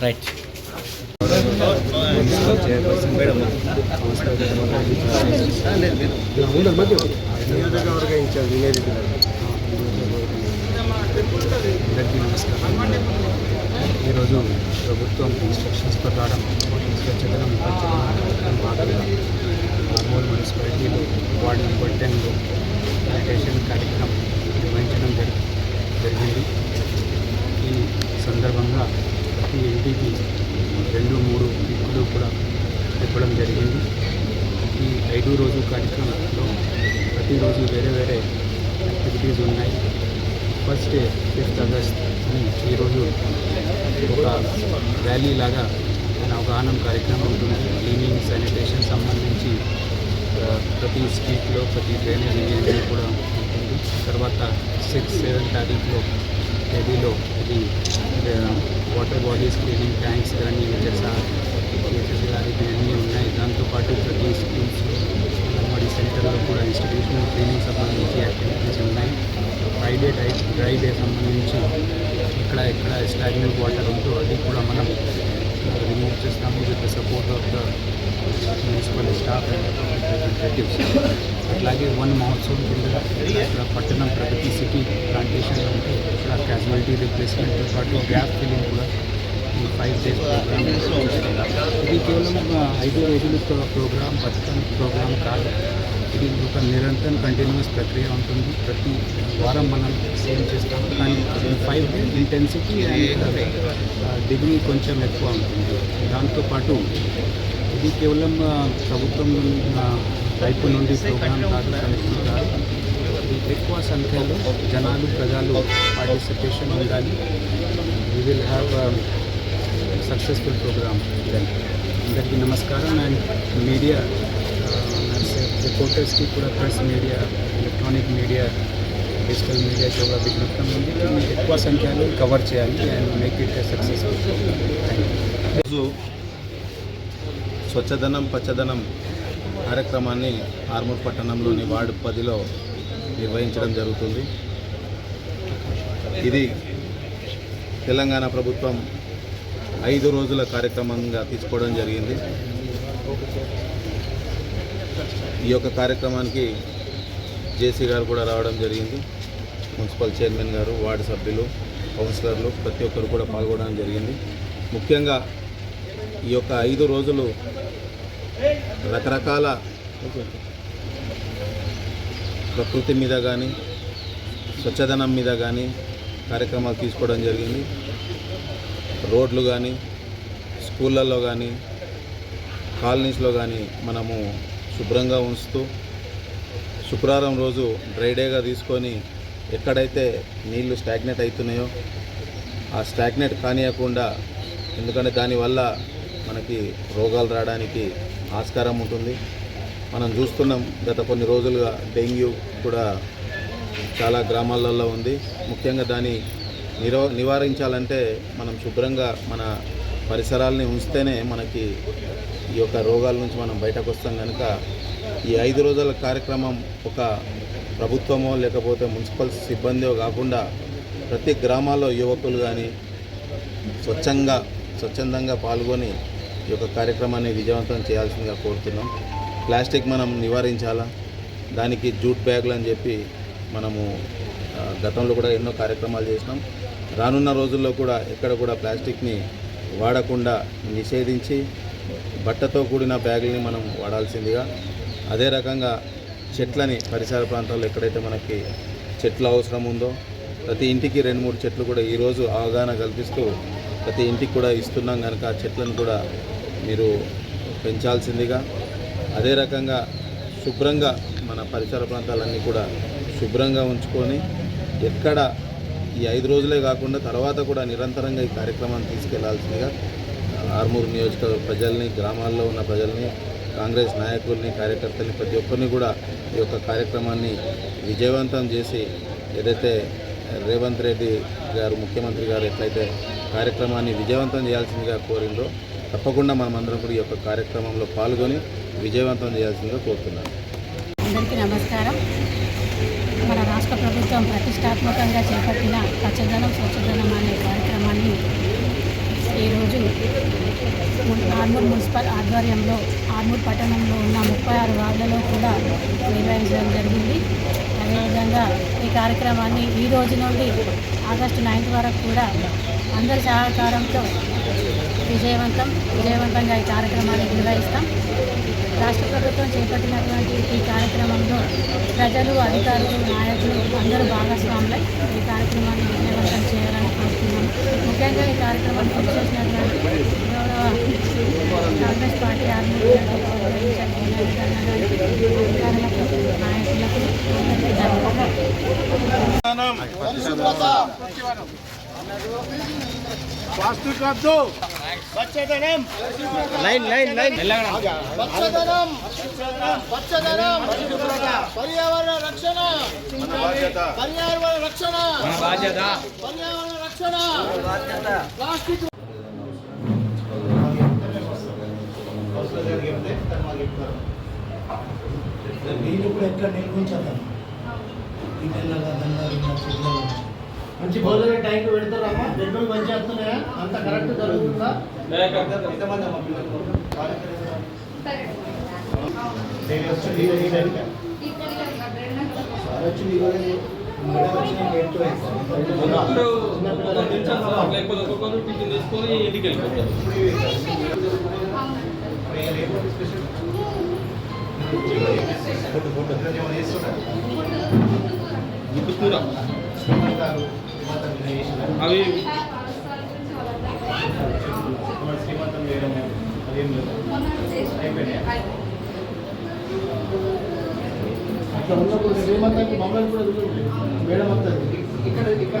Right నియోజకవర్గ incharge Vinay అందరికీ నమస్కారం ఈరోజు ప్రభుత్వం ఇన్స్ట్రక్షన్స్ ప్రకారం స్వచ్ఛతనం భాగంగా ఆర్మూర్ మున్సిపాలిటీలో వార్డు నెంబర్ టెన్లో శానిటేషన్ కార్యక్రమం నిర్వహించడం జరి జరిగింది. ఈ సందర్భంగా ప్రతి ఇంటికి రెండు మూడు దిక్కులు కూడా ఇవ్వడం జరిగింది. ఈ ఐదు రోజు కార్యక్రమంలో ప్రతిరోజు వేరే వేరే యాక్టివిటీస్ ఉన్నాయి. ఫస్ట్ డే ఫిఫ్త్ ఆగస్ట్ అని ఈరోజు ఒక ర్యాలీ లాగా అవగాహన కార్యక్రమం ఉంటుంది. క్లీనింగ్ శానిటేషన్ సంబంధించి ప్రతి స్ట్రీట్లో ప్రతి డ్రైనేజ్ ఏరియాలో కూడా ఉంటుంది తర్వాత సిక్స్ సెవెన్ తారీఖులో తేదీలో ఇది వాటర్ బాడీస్ క్లీనింగ్ ట్యాంక్స్ కానీ హెచ్ఎస్ఆర్ హెచ్ఎస్ కానీ ఇవన్నీ ఉన్నాయి. దాంతోపాటు ప్రతి స్కూల్స్ అంగన్వాడీ సెంటర్లో కూడా ఇన్స్టిట్యూషనల్ క్లీనింగ్ సంబంధించి యాక్టివిటీస్ ఉన్నాయి. ఫ్రైడే డ్రై డ్రై డే సంబంధించి ఇక్కడ ఎక్కడ స్టాగ్నెంట్ వాటర్ ఉందో అది కూడా మనం రిమూవ్ చేస్తాము with the support of the municipal staff relatives అట్లాగే వన్ మహోత్సవం కింద ఇక్కడ పట్టణం ప్రగతి సిటీ ప్లాంటేషన్ ఉంటే ఇక్కడ క్యాజువాలిటీ రిప్లేస్మెంట్తో పాటు గ్యాప్ ఫిల్లింగ్ కూడా ఈ ఫైవ్ డేస్ ప్రోగ్రామ్ ఇది కేవలం ఒక ఐదు రోజుల ప్రోగ్రామ్ పథకం ప్రోగ్రామ్ కాదు. ఇది ఒక నిరంతరం కంటిన్యూస్ ప్రక్రియ ఉంటుంది. ప్రతి వారం మనం సేమ్ చేస్తాం. కానీ five days intensity and degree కొంచెం ఎక్కువ ఉంటుంది. దాంతోపాటు ఇది కేవలం ప్రభుత్వం వైపు నుండి ప్రోగ్రామ్ కాదు కమిటీ కాదు ఎక్కువ సంఖ్యలో జనాలు ప్రజలు పార్టిసిపేషన్ ఉండాలి. We will have successful programme అందరికీ నమస్కారం. అండ్ మీడియా రిపోర్టర్స్కి కూడా press media electronic media digital media కూడా విజ్ఞప్తం ఉంది. ఎక్కువ సంఖ్యలో కవర్ చేయాలి and make it successful thank you స్వచ్ఛధనం స్వచ్ఛదనం పచ్చదనం కార్యక్రమాన్ని ఆర్మూర్ పట్టణంలోని వార్డు పదిలో నిర్వహించడం జరుగుతుంది. ఇది తెలంగాణ ప్రభుత్వం ఐదు రోజుల కార్యక్రమంగా తీసుకోవడం జరిగింది. ఈ యొక్క కార్యక్రమానికి జేసీ గారు కూడా రావడం జరిగింది. మున్సిపల్ చైర్మన్ గారు వార్డు సభ్యులు కౌన్సిలర్లు ప్రతి ఒక్కరు కూడా పాల్గొనడం జరిగింది. ముఖ్యంగా ఈ యొక్క ఐదు రోజులు రకరకాల ప్రకృతి మీద కానీ స్వచ్ఛదనం మీద కానీ కార్యక్రమాలు తీసుకోవడం జరిగింది. రోడ్లు కానీ స్కూళ్ళల్లో కానీ కాలనీస్లో కానీ మనము శుభ్రంగా ఉంచుతూ శుక్రవారం రోజు డ్రై డేగా తీసుకొని ఎక్కడైతే నీళ్ళు స్టాగ్నేట్ అవుతున్నాయో ఆ స్టాగ్నేట్ కానియకుండా ఎందుకంటే దానివల్ల మనకి రోగాలు రావడానికి ఆస్కారం ఉంటుంది. మనం చూస్తున్నాం గత కొన్ని రోజులుగా డెంగ్యూ కూడా చాలా గ్రామాలలో ఉంది. ముఖ్యంగా దాన్ని నిరో నివారించాలంటే మనం శుభ్రంగా మన పరిసరాలని ఉంచితేనే మనకి ఈ యొక్క రోగాల నుంచి మనం బయటకు వస్తాం కనుక ఈ ఐదు రోజుల కార్యక్రమం ఒక ప్రభుత్వమో లేకపోతే మున్సిపల్ సిబ్బందో కాకుండా ప్రతి గ్రామాల్లో యువకులు కానీ స్వచ్ఛంగా స్వచ్ఛందంగా పాల్గొని ఈ యొక్క కార్యక్రమాన్ని విజయవంతం చేయాల్సిందిగా కోరుతున్నాం. ప్లాస్టిక్ మనం నివారించాలా? దానికి జూట్ బ్యాగులు అని చెప్పి మనము గతంలో కూడా ఎన్నో కార్యక్రమాలు చేసినాం. రానున్న రోజుల్లో కూడా ఎక్కడ కూడా ప్లాస్టిక్ని వాడకుండా నిషేధించి బట్టతో కూడిన బ్యాగుల్ని మనం వాడాల్సిందిగా. అదే రకంగా చెట్లని పరిసర ప్రాంతాల్లో ఎక్కడైతే మనకి చెట్లు అవసరం ఉందో ప్రతి ఇంటికి రెండు మూడు చెట్లు కూడా ఈరోజు అవగాహన కల్పిస్తూ ప్రతి ఇంటికి కూడా ఇస్తున్నాం కనుక ఆ చెట్లను కూడా మీరు పెంచాల్సిందిగా అదే రకంగా శుభ్రంగా మన పరిసర ప్రాంతాలన్నీ కూడా శుభ్రంగా ఉంచుకొని ఎక్కడ ఈ ఐదు రోజులే కాకుండా తర్వాత కూడా నిరంతరంగా ఈ కార్యక్రమాన్ని తీసుకెళ్ళాల్సిందిగా ఆర్మూర్ నియోజకవర్గ ప్రజల్ని గ్రామాల్లో ఉన్న ప్రజల్ని కాంగ్రెస్ నాయకుల్ని కార్యకర్తల్ని ప్రతి ఒక్కరిని కూడా ఈ యొక్క కార్యక్రమాన్ని విజయవంతం చేసి ఏదైతే రేవంత్ రెడ్డి గారు ముఖ్యమంత్రి గారు ఎట్లయితే కార్యక్రమాన్ని విజయవంతం చేయాల్సిందిగా కోరిందో తప్పకుండా మనమందరం కూడా ఈ యొక్క కార్యక్రమంలో పాల్గొని విజయవంతం చేయాల్సిందిగా కోరుతున్నాను. అందరికీ నమస్కారం. మన రాష్ట్ర ప్రభుత్వం ప్రతిష్టాత్మకంగా చేపట్టిన పచ్చదనం స్వచ్ఛదనం అనే కార్యక్రమాన్ని ఈరోజు ఆర్మూర్ మున్సిపల్ ఆధ్వర్యంలో ఆర్మూర్ పట్టణంలో ఉన్న ముప్పై ఆరు వార్డులలో కూడా నిర్వహించడం జరిగింది. అదేవిధంగా ఈ కార్యక్రమాన్ని ఈ రోజు నుండి ఆగస్టు నైన్త్ వరకు కూడా అందరి సహకారంతో విజయవంతం విజయవంతంగా ఈ కార్యక్రమాన్ని నిర్వహిస్తాం. రాష్ట్ర ప్రభుత్వం చేపట్టినటువంటి ఈ కార్యక్రమంలో ప్రజలు అధికారులు నాయకులు అందరూ భాగస్వాములై ఈ కార్యక్రమాన్ని విజయవంతం చేయాలని కోరుతున్నాం ముఖ్యంగా ఈ కార్యక్రమాన్ని కృషి చేసినటువంటి గౌరవ కాంగ్రెస్ పార్టీ ఆర్మీ అధికారులకు నాయకులకు అందరికీ ధన్యవాదాలు. Line line line. పచ్చదనం పచ్చదనం పర్యావరణ రక్షణ పర్యావరణ రక్షణ బాధ్యత పర్యావరణ రక్షణ. ప్లాస్టిక్ నీళ్ళు కూడా ఎట్లా నిర్మించాలి నీళ్ళగా దండాలు చెట్లు మంచి భోజనం ట్యాంక్ పెడతారమ్మా. బెడ్రూమ్ మంచి వస్తున్నాయా అంత కరెక్ట్ జరుగుతుందా? సార్ వచ్చి ఇవాళ మేడం వచ్చిన గేట్ లేకపోతే ఒక్కొక్కరు టిఫిన్ తీసుకొని ఇంటికి వెళ్ళిపోతారు గుడ్డు కూర అవి అట్లా ఉన్నప్పుడు శ్రీమంతానికి మమ్మల్ని కూడా. మేడం వస్తుంది ఇక్కడ ఇక్కడ